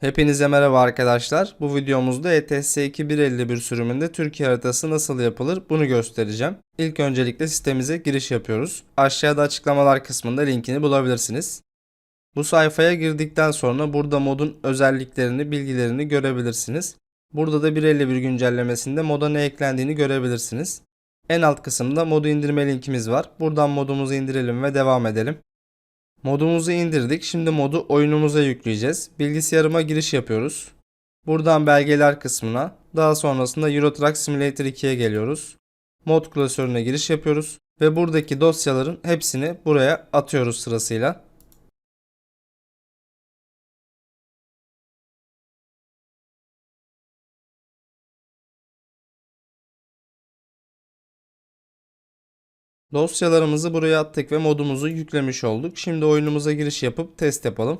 Hepinize merhaba arkadaşlar. Bu videomuzda ETS 2151 sürümünde Türkiye haritası nasıl yapılır bunu göstereceğim. İlk öncelikle sitemize giriş yapıyoruz. Aşağıda açıklamalar kısmında linkini bulabilirsiniz. Bu sayfaya girdikten sonra burada modun özelliklerini, bilgilerini görebilirsiniz. Burada da 1.51 güncellemesinde moda ne eklendiğini görebilirsiniz. En alt kısımda modu indirme linkimiz var. Buradan modumuzu indirelim ve devam edelim. Modumuzu indirdik. Şimdi modu oyunumuza yükleyeceğiz. Bilgisayarıma giriş yapıyoruz. Buradan belgeler kısmına, daha sonrasında Euro Truck Simulator 2'ye geliyoruz. Mod klasörüne giriş yapıyoruz ve buradaki dosyaların hepsini buraya atıyoruz sırasıyla. Dosyalarımızı buraya attık ve modumuzu yüklemiş olduk. Şimdi oyunumuza giriş yapıp test yapalım.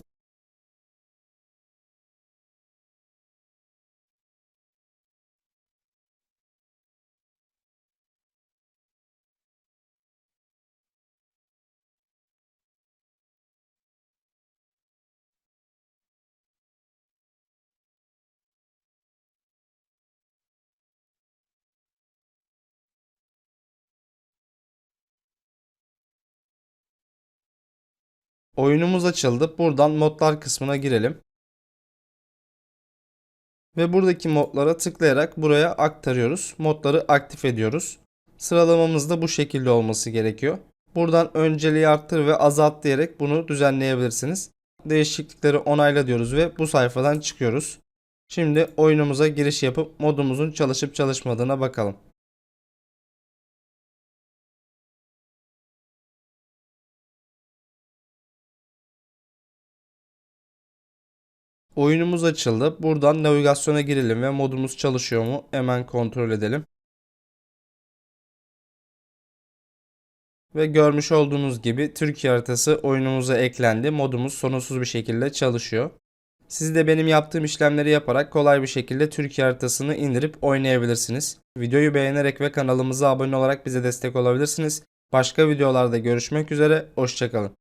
Oyunumuz açıldı. Buradan modlar kısmına girelim. Ve buradaki modlara tıklayarak buraya aktarıyoruz. Modları aktif ediyoruz. Sıralamamız da bu şekilde olması gerekiyor. Buradan önceliği arttır ve azalt diyerek bunu düzenleyebilirsiniz. Değişiklikleri onayla diyoruz ve bu sayfadan çıkıyoruz. Şimdi oyunumuza giriş yapıp modumuzun çalışıp çalışmadığına bakalım. Oyunumuz açıldı. Buradan navigasyona girelim ve modumuz çalışıyor mu hemen kontrol edelim. Ve görmüş olduğunuz gibi Türkiye haritası oyunumuza eklendi. Modumuz sorunsuz bir şekilde çalışıyor. Siz de benim yaptığım işlemleri yaparak kolay bir şekilde Türkiye haritasını indirip oynayabilirsiniz. Videoyu beğenerek ve kanalımıza abone olarak bize destek olabilirsiniz. Başka videolarda görüşmek üzere, hoşçakalın.